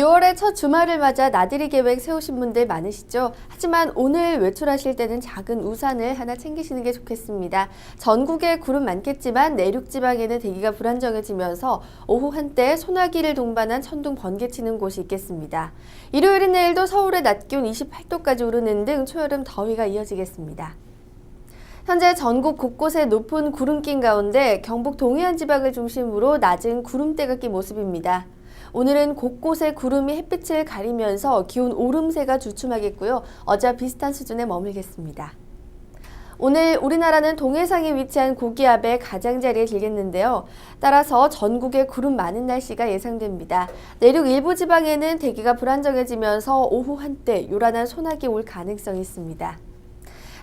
올해 첫 주말을 맞아 나들이 계획 세우신 분들 많으시죠? 하지만 오늘 외출하실 때는 작은 우산을 하나 챙기시는 게 좋겠습니다. 전국에 구름 많겠지만 내륙 지방에는 대기가 불안정해지면서 오후 한때 소나기를 동반한 천둥 번개 치는 곳이 있겠습니다. 일요일인 내일도 서울의 낮 기온 28도까지 오르는 등 초여름 더위가 이어지겠습니다. 현재 전국 곳곳에 높은 구름낀 가운데 경북 동해안 지방을 중심으로 낮은 구름대가 낀 모습입니다. 오늘은 곳곳에 구름이 햇빛을 가리면서 기온 오름세가 주춤하겠고요. 어제와 비슷한 수준에 머물겠습니다. 오늘 우리나라는 동해상에 위치한 고기압의 가장자리에 들겠는데요. 따라서 전국에 구름 많은 날씨가 예상됩니다. 내륙 일부 지방에는 대기가 불안정해지면서 오후 한때 요란한 소나기 올 가능성이 있습니다.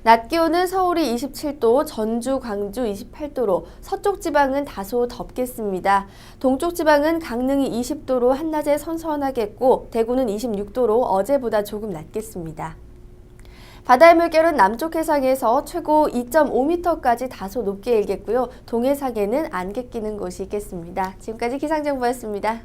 낮 기온은 서울이 27도, 전주, 광주 28도로 서쪽 지방은 다소 덥겠습니다. 동쪽 지방은 강릉이 20도로 한낮에 선선하겠고 대구는 26도로 어제보다 조금 낮겠습니다. 바다의 물결은 남쪽 해상에서 최고 2.5m까지 다소 높게 일겠고요. 동해상에는 안개 끼는 곳이 있겠습니다. 지금까지 기상정보였습니다.